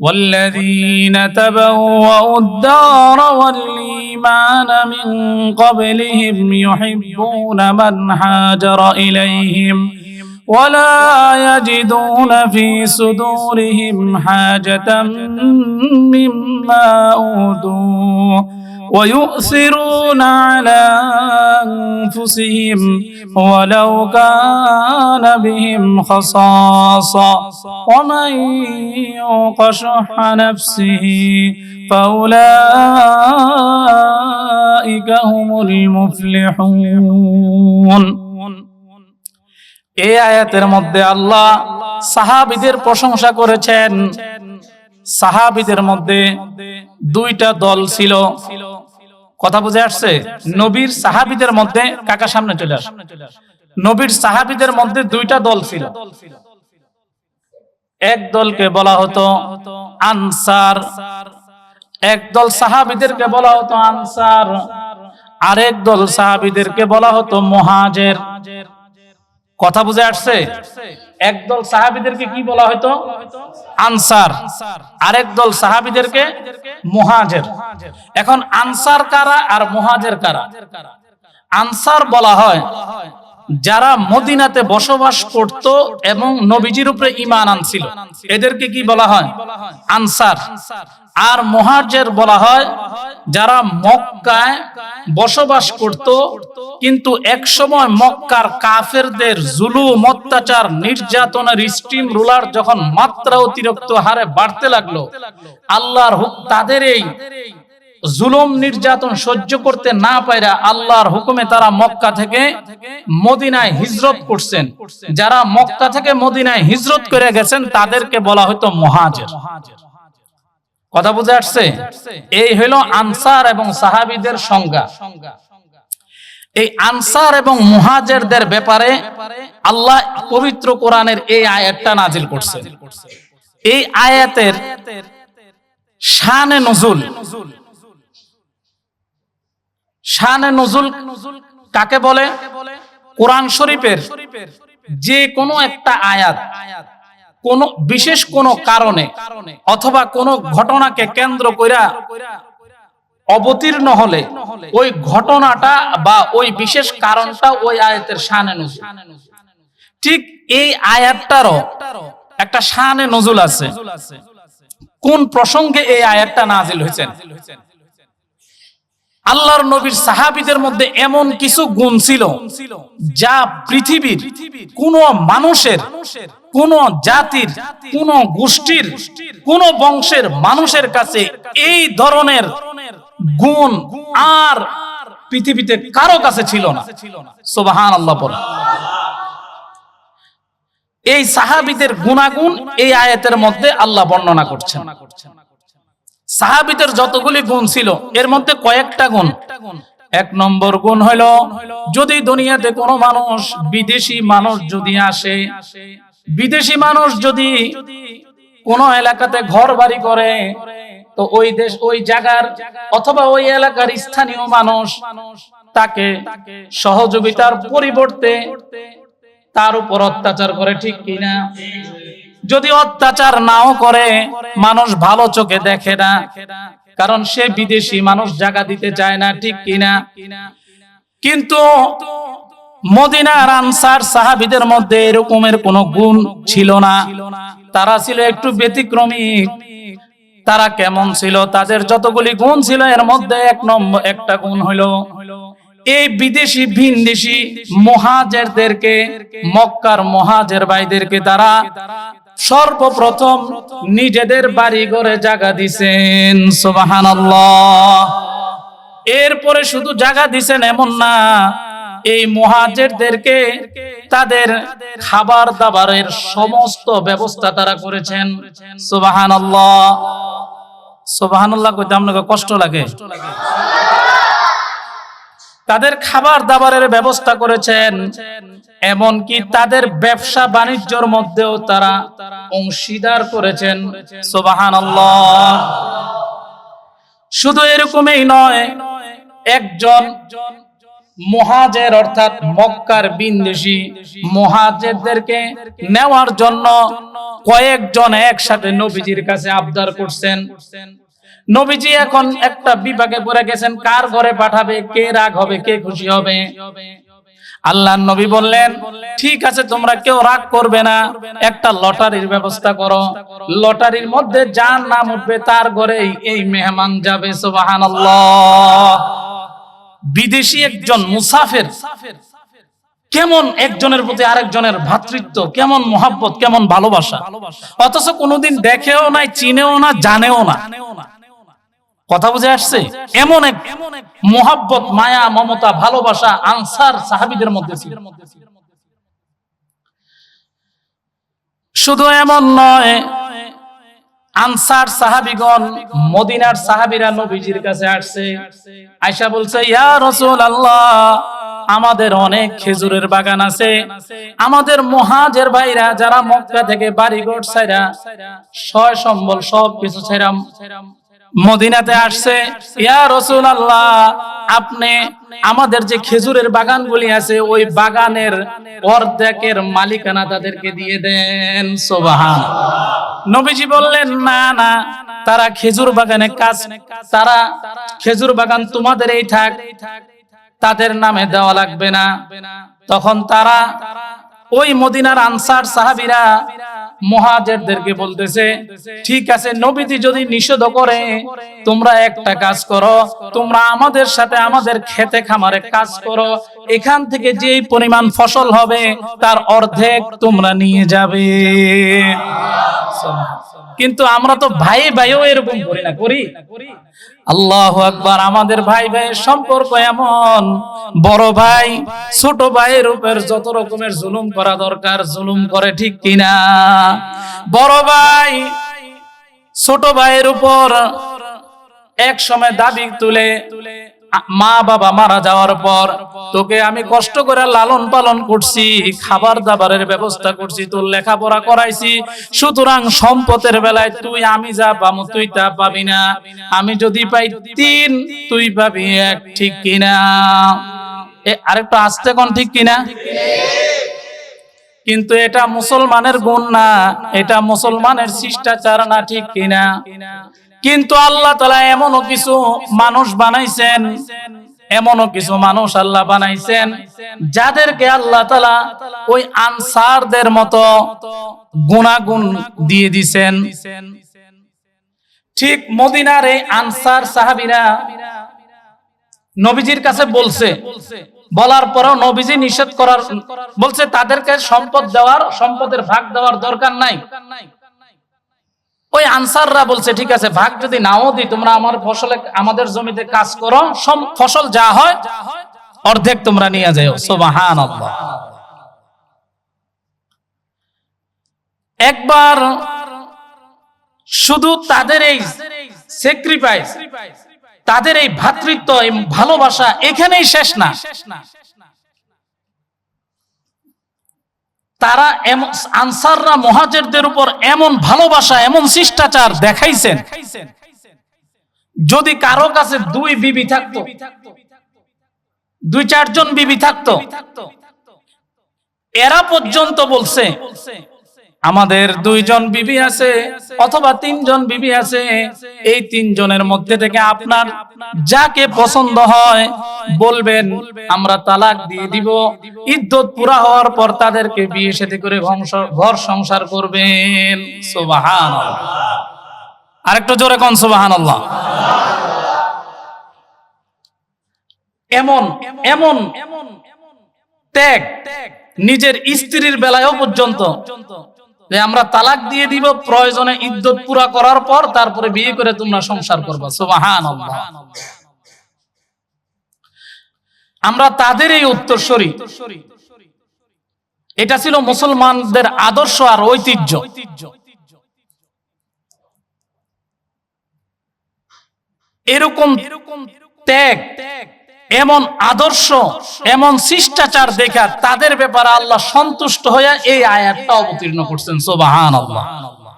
والذين تبوأوا الدار والإيمان من قبلهم يحبون من هاجر إليهم ولا يجدون في صدورهم حاجة مما أوتوا. ويؤثرون على أنفسهم ولو كان بهم خصاصة ومن يوق شح نفسه فأولئك هم المفلحون এই আয়াতের মধ্যে আল্লাহ সাহাবিদের প্রশংসা করেছেন সাহাবিদের মধ্যে দুইটা দল ছিল। কথা বুঝে আসছে? নবীর সাহাবিদের মধ্যে কাকা সামনে চলে আস। নবীর সাহাবিদের মধ্যে দুইটা দল ছিল। এক দলকে বলা হতো আনসার, এক দল সাহাবিদেরকে বলা হতো আনসার, আরেক দল সাহাবিদেরকে বলা হতো মহাজের। কথা বুঝে আসছে? একদল সাহাবিদেরকে কি বলা হয়তো আনসার। আরেক দল সাহাবিদেরকে মুহাজের। এখন আনসার কারা আর মুহাজের কারা? আনসার বলা হয়, যারা মদিনাতে বসবাস করত এবং নবীজির উপরে ইমান আনছিল। এদেরকে কি বলা হয়? আনসার। আর মহাজের বলা হয়, যারা মক্কায় বসবাস করত, কিন্তু এক সময় মক্কার কাফেরদের জুলুম, অত্যাচার, নির্যাতনের স্টিম রুলার যখন মাত্রা অতিরিক্ত হারে বাড়তে লাগল, আল্লাহর তাদের এই জুলুম, নির্যাতন সহ্য করতে না পাইরা আল্লাহর হুকুমে তারা মক্কা থেকে মদিনায় হিজরত করছেন। যারা মক্কা থেকে মদিনায় হিজরত করে গেছেন, তাদেরকে বলা হয়তো মহাজের। কথা বুঝে আসছে? এই হইল আনসার এবং সাহাবিদের সংজ্ঞা। এই আনসার এবং মুহাজেরদের ব্যাপারে আল্লাহ পবিত্র কোরআনের এই আয়াতটা নাজিল করছে এই আয়াতের শানে নজুল। শানে নজুল কাকে বলে? কোরআন শরীফের যে কোনো একটা আয়াত কোন, বিশেষ কোন কারণে অথবা কোন ঘটনাকে কেন্দ্র কইরা অবতীর্ণ হলে ওই ঘটনাটা বা ওই বিশেষ কারণটা ওই আয়াতের শানে নজুল। ঠিক এই আয়াতটারও একটা শানে নজুল আছে। কোন প্রসঙ্গে এই আয়াতটা নাজিল হয়েছেন? আল্লাহর নবীর সাহাবিদের মধ্যে এমন কিছু গুণ ছিল যা পৃথিবীর কোন মানুষের কোন জাতির, কোন গোষ্ঠীর, কোন বংশের মানুষের কাছে এই ধরনের গুণ আর পৃথিবীতে কারও কাছে ছিল না। সোবাহান আল্লাহ বল। এই সাহাবিদের গুণাগুণ এই আয়াতের মধ্যে আল্লাহ বর্ণনা করছেন। সাহাবিদের যতগুলি গুণ ছিল, এর মধ্যে কয়েকটা গুণ। এক নম্বর গুণ হইল যদি দুনিয়াতে কোনো মানুষ বিদেশি মানুষ যদি আসে বিদেশি মানুষ যদি কোন এলাকাতে ঘর বাড়ি করে, তো ওই দেশ, ওই জায়গার অথবা ওই এলাকার স্থানীয় মানুষ তাকে সহযোগিতার পরিবর্তে তার উপর অত্যাচার করে, ঠিক কিনা যদি অত্যাচার নাও করে, মানুষ ভালো চোখে দেখে না, কারণ সে বিদেশি মানুষ, জায়গা দিতে চায় না, ঠিক কিনা কিন্তু মদিনার আনসার সাহাবিদের মধ্যে এরকমের কোন গুণ ছিল না। তারা ছিল একটু ব্যতিক্রমী। তারা কেমন ছিল? তাদের যতগুলি গুণ ছিল, এর মধ্যে এক নম্বর একটা গুণ হইল এই বিদেশি ভিনদেশি মহাজেরদেরকে, মক্কার মহাজের ভাইদেরকে তারা সর্বপ্রথম নিজেদের বাড়ি ঘরে জায়গা দিছেন। সোবাহান এরপরে শুধু জায়গা দিছেন এমন না এই মহাজেরদেরকে তাদের খাবার দাবারের সমস্ত ব্যবস্থা তারা করেছেন। সোবাহান সোবাহান কইতে আপনাকে কষ্ট লাগে। তাদের খাবার দাবারের ব্যবস্থা করেছেন, এমনকি তাদের ব্যবসা বাণিজ্যর মধ্যেও তারা অংশীদার করেছেন। সোবাহান শুধু এরকমই নয়, একজন মহাজের অর্থাৎ মক্কার বিন্দেশি মহাজেরদেরকে নেওয়ার জন্য কয়েকজন একসাথে নবীজির কাছে আবদার করছেন। নবীজি এখন একটা বিভাগে পড়ে গেছেন, কার ঘরে পাঠাবে, কে রাগ হবে, কে খুশি হবে? আল্লাহ নবী বললেন, ঠিক আছে, তোমরা কেউ রাগ করবে না, একটা লটারির ব্যবস্থা করো। লটারির মধ্যে যার নাম উঠবে তার ঘরেই এই মেহমান যাবে, সুবহানাল্লাহ। বিদেশি একজন মুসাফির। কেমন একজনের প্রতি আরেকজনের ভ্রাতৃত্ব কেমন মোহাব্বত? কেমন ভালোবাসা? অথচ কোনোদিন দেখেও নাই, চিনেও না, জানেও না। কথা বুঝে আসছে? এমন এক মোহাব্বত, মায়া, মমতা, ভালোবাসা, আনসার সাহাবিদের মধ্যে শুধু এমন নয় আনসার সাহাবিগণ, মদিনার সাহাবিরা নবীজির কাছে আসছে। আয়সা বলছে, ইয়া রসুল আল্লাহ আমাদের অনেক খেজুরের বাগান আছে। আমাদের মহাজের ভাইরা যারা মক্কা থেকে বাড়ি গড় ছাইরা সয় সম্বল সব কিছু ছেড়াম মদিনাতে আসছে, ইয়া রসুল আল্লাহ আপনি আমাদের যে খেজুরের বাগানগুলি আছে, ওই বাগানের অর্ধেকের মালিকানা তাদেরকে দিয়ে দেন। সোবাহান। নবীজি বললেন, না না, তারা খেজুর বাগানে কাজ, তারা খেজুর বাগান তোমাদের এই থাক, তাদের নামে দেওয়া লাগবে না। তখন তারা ওই মদিনার আনসার সাহাবিরা মহাজেরদেরকে বলতেছে, ঠিক আছে, নবীজি যদি নিষেধ করে, তোমরা একটা কাজ করো, তোমরা আমাদের সাথে আমাদের খেতে খামারে কাজ করো, এখান থেকে যেই পরিমাণ ফসল হবে, তার অর্ধেক তোমরা নিয়ে যাবে। কিন্তু আমরা তো ভাই ভাইও এরকম করি না, করি? আল্লাহ আকবার, আমাদের ভাই ভাইয়ের সম্পর্ক এমন। বড় ভাই, ছোট ভাইয়ের উপর যত রকমের জুলুম করা দরকার, জুলুম করে ঠিক কিনা? বড় ভাই, ছোট ভাইয়ের উপর এক সময় দাবি তুলে মা বাবা মারা যাওয়ার পর তোকে আমি কষ্ট করে লালন পালন করছি, খাবার দাবারের ব্যবস্থা করছি, তোর লেখাপড়া করাইছি। সুতরাং সম্পদের বেলায় তুই আমি যা পাবো তুই তা পাবি না। আমি যদি পাই তিন, তুই পাবি এক, ঠিক কিনা? আরেকটা আসতে কোন ঠিক কিনা? কিন্তু এটা মুসলমানের গুণ না, এটা মুসলমানের শিষ্টাচার না, ঠিক কিনা? কিন্তু আল্লাহ তালা এমনও কিছু মানুষ বানাইছেন, এমনও কিছু মানুষ আল্লাহ বানাইছেন, যাদেরকে আল্লাহ তালা ওই আনসারদের মতো গুণাগুণ দিয়ে দিছেন। ঠিক মদিনার এই আনসার সাহাবিরা নবীজির কাছে বলছে, বলার পরেও নবীজি নিষেধ করার, বলছে তাদেরকে সম্পদ দেওয়ার, সম্পদের ভাগ দেওয়ার দরকার নাই। ওই আনসাররা বলছে, ঠিক আছে, ভাগ যদি নাও দিই তোমরা আমার ফসলে, আমাদের জমিতে কাজ করো সব ফসল যা হয়, অর্ধেক তোমরা নিয়ে যাও। সোবাহান একবার শুধু তাদের এই স্যাক্রিফাইস তাদের এই ভাতৃত্ব, এই ভালোবাসা এখানেই শেষ না। তারা আনসাররা, মহাজেরদের উপর এমন ভালোবাসা, এমন শিষ্টাচার দেখাইছেন যদি কারও কাছে দুই বিবি থাকতো, দুই চারজন বিবি থাকতো, এরা পর্যন্ত বলছে আমাদের দুইজন বিবি আছে অথবা তিনজন বিবি আছে, এই তিনজনের মধ্যে থেকে আপনার যাকে পছন্দ হয় বলবেন, আমরা তালাক দিয়ে দিব। ইদ্যত পুরা হওয়ার পর তাদেরকে বিয়ে সাথে করে ঘর সংসার করবেন। সুবাহান আরেকটু জোরে কন সুবাহান আল্লাহ এমন এমন ত্যাগ নিজের স্ত্রীর বেলায়ও পর্যন্ত যে আমরা তালাক দিয়ে দিব, প্রয়োজনে ইদ্যত পুরা করার পর তারপরে বিয়ে করে তোমরা সংসার করবা। সুবাহান আমরা তাদের এই উত্তরসরি। এটা ছিল মুসলমানদের আদর্শ আর ঐতিহ্য। এরকম ত্যাগ ত্যাগ এমন আদর্শ, এমন শিষ্টাচার দেখা তাদের ব্যাপারে আল্লাহ সন্তুষ্ট হয়ে এই আয়াতটা অবতীর্ণ করছেন সোবাহান আল্লাহ